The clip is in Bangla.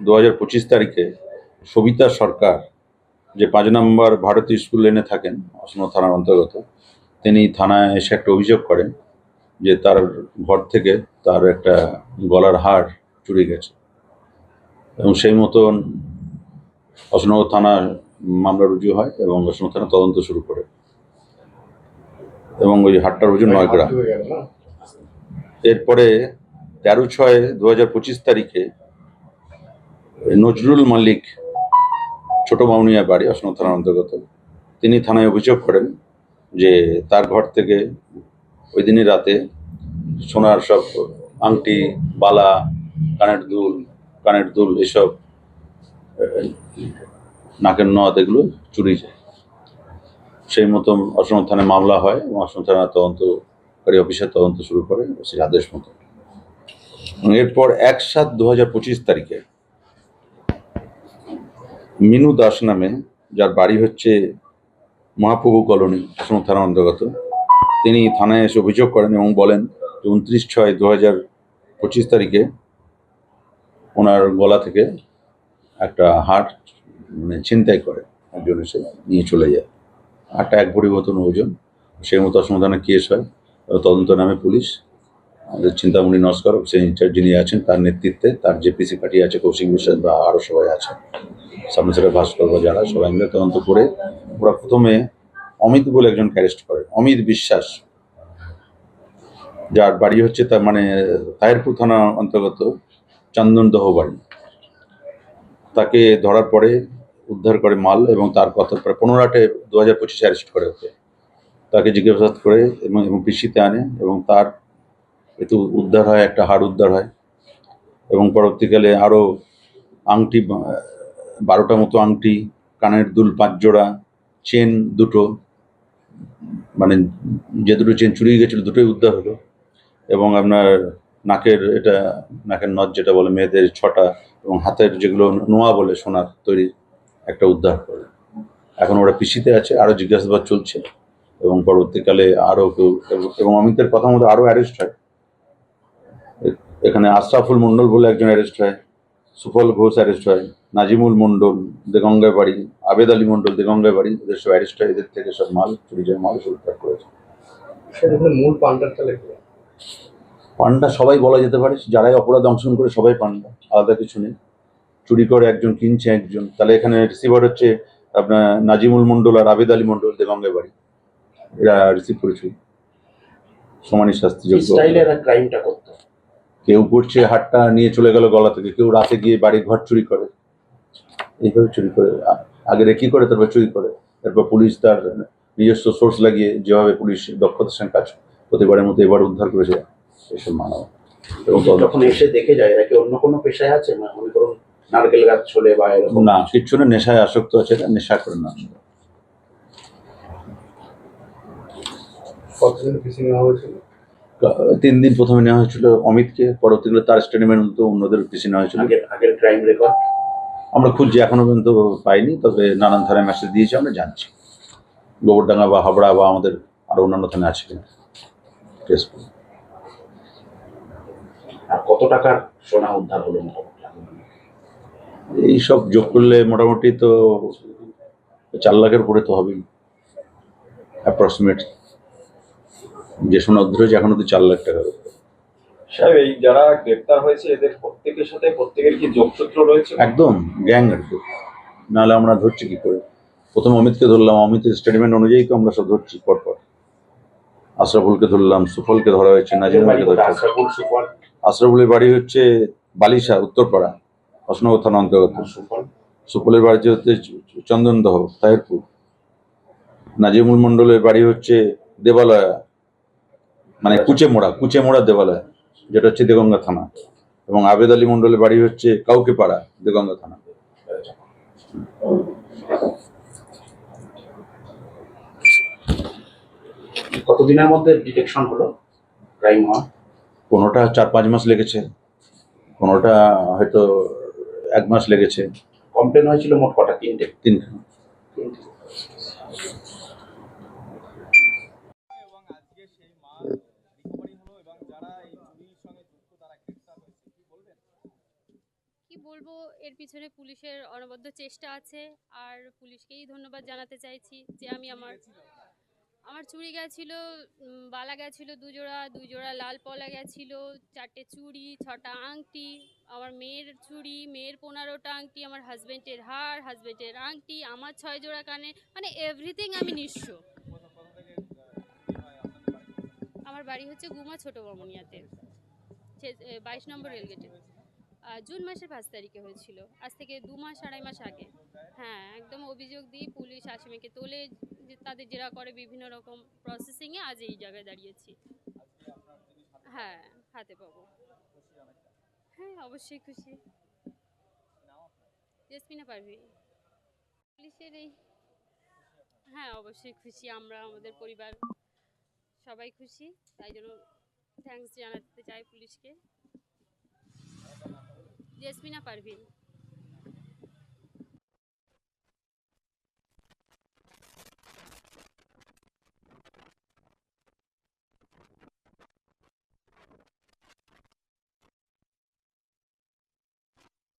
দু হাজার পঁচিশ তারিখে সবিতা সরকার যে পাঁচ নম্বর ভারতীয় স্কুল লেনে থাকেন অসম থানার অন্তর্গত তিনি থানায় এসে একটা অভিযোগ করেন যে তার ঘর থেকে তার একটা গলার হার চুরি গেছে। এবং সেই মতন অশোকনগর থানা মামলা রুজু হয় এবং অশোকনগর থানা তদন্ত শুরু করে। এবং ওই হাটটার ওজন নয় গ্রাম। এরপরে তেরো ছয় দু হাজার পঁচিশ তারিখে নজরুল মল্লিক ছোট মাউনিয়া বাড়ি, অসম থানার অন্তর্গত। তিনি থানায় অভিযোগ করেন যে তার ঘর থেকে ওই দিনই রাতে সোনার সব আংটি, বালা, কানের দুল কানের দুল এসব নাকের নথ এগুলো চুরি যায়। সেই মতো অসম থানায় মামলা হয় এবং অসম থানা তদন্তকারী অফিসার তদন্ত শুরু করে সেই আদেশ মতো। এরপর এক সাত দু হাজার পঁচিশ তারিখে মিনু দাস নামে, যার বাড়ি হচ্ছে মহাপ্রভু কলোনি অসম থানার অন্তর্গত। তিনি থানায় এসে অভিযোগ করেন এবং বলেন যে উনত্রিশ ছয় দু হাজার পঁচিশ তারিখে ওনার গলা থেকে একটা হাট মানে ছিনতাই করে। একজন এসে নিয়ে চলে যায়। হাটটা এক ভরি মতন ওজন, সেই মতো অসম থানায় কেস হয়। তদন্ত নামে পুলিশ আমাদের চিন্তামণি নস্কর, সেই ইনচার্জ যিনি আছেন, তার নেতৃত্বে তার যে পিসি পার্টি আছে, কৌশিক বিশ্বাস বা আরও সবাই আছে। সামনে ভাস্কর বা যারা, সবাই মিলে তদন্ত করে ওরা প্রথমে অমিত বলে একজনকে অ্যারেস্ট করে, অমিত বিশ্বাস। যার বাড়ি হচ্ছে তার মানে তাহিরপুর থানা অন্তর্গত চন্দনদহ বাড়ি। তাকে ধরার পরে উদ্ধার করে মাল এবং তার কথা প্রায় পনেরোটে দু হাজার পঁচিশে অ্যারেস্ট করে ওকে। তাকে জিজ্ঞাসাবাদ করে এবং এবং পিসিতে আনে এবং তার একটু উদ্ধার হয়, একটা হাড় উদ্ধার হয়। এবং পরবর্তীকালে আরও আংটি বারোটা মতো আংটি, কানের দুল পাঁচ জোড়া, চেন দুটো মানে যে দুটো চেন চুরি গেছিল দুটোই উদ্ধার হলো। এবং আপনার নাকের এটা, নাকের নথ যেটা বলে মেয়েদের ছটা এবং হাতের যেগুলো নোয়া বলে সোনার তৈরি, একটা উদ্ধার করে। এখন ওরা পিসিতে আছে আরও জিজ্ঞাসাবাদ চলছে। এবং পরবর্তীকালে আরও কেউ, এবং- অমিতের কথা মতো আরও অ্যারেস্ট হয়। এখানে আশরাফুল মণ্ডল বলে একজন অ্যারেস্ট হয় সুফল ঘোষ অ্যারেস্ট হয় নাজিমুল মণ্ডল দেগঙ্গায় বাড়ি আবেদ আলী মণ্ডল দেগঙ্গায় বাড়ি এদের সব অ্যারেস্ট হয় এদের থেকে সব মাল চুরি যায় মাল সব উদ্ধার করেছে মূল পান্ডা সবাই বলা যেতে পারে যারাই অপরাধ অংশগ্রহণ করে সবাই পান্ডা আলাদা কিছু নেই। চুরি করে একজন কিনছে একজন তাহলে এখানে রিসিভার হচ্ছে আপনার নাজিমুল মণ্ডল আর আবেদ আলী মণ্ডল দেগঙ্গায় বাড়ি এরা রিসিভ করেছে। সমানই শাস্তিযোগ্য। স্টাইলে এরা ক্রাইমটা করতো কেউ করছে হাটটা নিয়ে চলে গেল গলা থেকে কেউ রাতে গিয়ে বাড়ি ঘর চুরি করে। এইভাবে চুরি করে। আগে রেকি করে? তারপর চুরি করে। তারপর পুলিশ তার নিজস্ব সোর্স লাগিয়ে যেভাবে পুলিশ দক্ষতার সঙ্গে কাজ প্রতিবারের মতো এবার উদ্ধার করেছে এসব মানব। এবং যখন এসে দেখে যায় এরা কি অন্য কোনো পেশায় আছে? মানে মনে করুন নারকেল গাছ ছোলে বা এরকম না কিচ্ছু না নেশায় আসক্ত আছে না নেশা করে না। কতদিন পিছিয়ে হয়েছিল? তিন দিন প্রথমে নেওয়া হয়েছিল অমিতকে পরবর্তীকালে তার স্টেটমেন্ট মতো অন্যদের পিছিয়ে নেওয়া হয়েছিল। আগের ক্রাইম রেকর্ড আমরা খুঁজছি এখনও পর্যন্ত পাইনি তবে নানান থানায় মেসেজ দিয়েছি আমরা জানছি। গোবরডাঙ্গা বা হাবড়া বা আমাদের আরও অন্যান্য থানায় আছে কিনা। আর কত টাকার সোনা উদ্ধার হলো এই সব যোগ করলে মোটামুটি তো চার লাখের উপরে তো হবেই অ্যাপ্রক্সিমেট যে সোনা উদ্ধার হয়েছে এখন অব্দি চার লাখ টাকা সাহেব এই যারা গ্রেপ্তার হয়েছে এদের প্রত্যেকের সাথে প্রত্যেকের কি যোগসূত্র রয়েছে? একদম গ্যাং আর কি। নাহলে আমরা ধরছি কি করে? প্রথম অমিতকে ধরলাম অমিতের স্টেটমেন্ট অনুযায়ী তো আমরা সব ধরছি পরপর। আশরাফুলকে ধরলাম সুফলকে ধরা হয়েছে নাজিমুলকে ধরা সুফল? আশরাফুলের বাড়ি হচ্ছে বালিশা উত্তরপাড়া অশনগর থানা অন্তর্গত। সুফল? সুফলের বাড়ি হচ্ছে চন্দনদহ তাহিরপুর। নাজিমুল মণ্ডলের বাড়ি হচ্ছে দেবালয়া মানে কুচেমোড়া কুচেমোড়া দেবালয়া যেটা হচ্ছে দেগঙ্গা থানা। এবং আবেদ আলী মন্ডলের বাড়ি হচ্ছে কাউকে পাড়া দেগঙ্গা থানা। কতদিনের মধ্যে ডিটেকশন হলো? ক্রাইম হওয়া কোনোটা চার পাঁচ মাস লেগেছে। কোনোটা হয়তো এক মাস লেগেছে। কমপ্লেন হয়েছিল মোট কটা? তিনটে। তিন তিনটে এবং আজকে সেই মাল রিকভারি হলো এবং যারা এই চুরির সঙ্গে যুক্ত তারা গ্রেফতার হয়েছে কি বলবেন কি বলব, এর পিছনে পুলিশের অনবদ্য চেষ্টা আছে আর পুলিশকেই ধন্যবাদ জানাতে চাইছি যে আমি আমার আমার চুড়ি গেছিল বালা গেছিল দুজোড়া দুই জোড়া লাল পলা গেছিল, চারটে চুড়ি, ছটা আংটি, আমার মেয়ের চুড়ি, মেয়ের পনেরোটা আংটি, আমার হাজব্যান্ডের হার হাজব্যান্ডের আংটি, আমার ছয় জোড়া কানে মানে এভরিথিং আমি নিঃস্ব? আমার বাড়ি হচ্ছে গুমা ছোট বমনিয়াতে বাইশ নম্বর রেলগেটে জুন মাসের পাঁচ তারিখে হয়েছিল। আজ থেকে দু মাস, আড়াই মাস আগে। হ্যাঁ একদম অভিযোগ দিই পুলিশ আসামিকে তোলে, যে তাদের জেরা করে বিভিন্ন রকম প্রসেসিংয়ে আজ এই জায়গায় দাঁড়িয়েছি। হ্যাঁ হাতে পাবো। হ্যাঁ অবশ্যই খুশি। জেসমিনা পারভি। পুলিশের এই হ্যাঁ অবশ্যই খুশি। আমরা, আমাদের পরিবার সবাই খুশি। তাই জন্য থ্যাঙ্কস জানাতে চাই পুলিশকে। জেসমিনা পারভিন